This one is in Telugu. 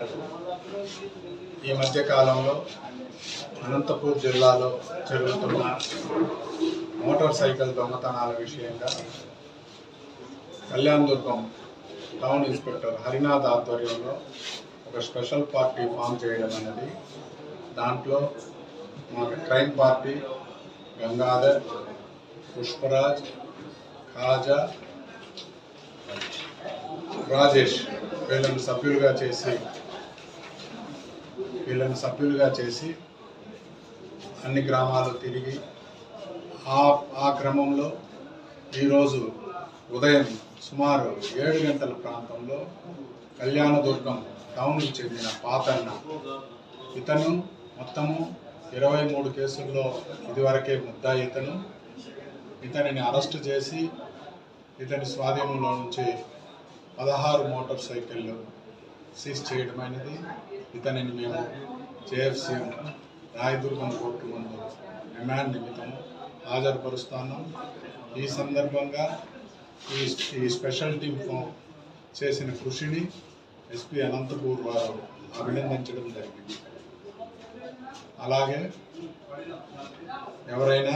ఈ మధ్య కాలంలో అనంతపూర్ జిల్లాలో జరుగుతున్న మోటార్ సైకిల్ దొంగతనాల విషయంగా కళ్యాణ్ దుర్గం టౌన్ ఇన్స్పెక్టర్ హరినాథ్ ఆధ్వర్యంలో ఒక స్పెషల్ పార్టీ ఫామ్ చేయడం అనేది దాంట్లో మా క్రైమ్ పార్టీ గంగాధర్ పుష్పరాజ్ కాజా రాజేష్ వీళ్ళని సభ్యులుగా చేసి వీళ్ళని సభ్యులుగా చేసి అన్ని గ్రామాలు తిరిగి ఆ ఆ క్రమంలో ఈరోజు ఉదయం సుమారు ఏడు గంటల ప్రాంతంలో కళ్యాణదుర్గం టౌన్కి చెందిన పాతన్న. ఇతను మొత్తము ఇరవై మూడు కేసుల్లో ఇదివరకే ముద్దాయి ఇతను. ఇతనిని అరెస్ట్ చేసి ఇతని స్వాధీనంలో నుంచి పదహారు మోటార్ సైకిళ్ళు సీజ్ చేయడమైనది. ఇతనిని మేము జేఎఫ్సి రాయదుర్గం కోర్టు ముందు రిమాండ్ నిమిత్తం హాజరుపరుస్తున్నాం. ఈ సందర్భంగా ఈ ఈ స్పెషల్ టీం చేసిన కృషిని ఎస్పీ అనంతపూర్ వారు అభినందించడం జరిగింది. అలాగే ఎవరైనా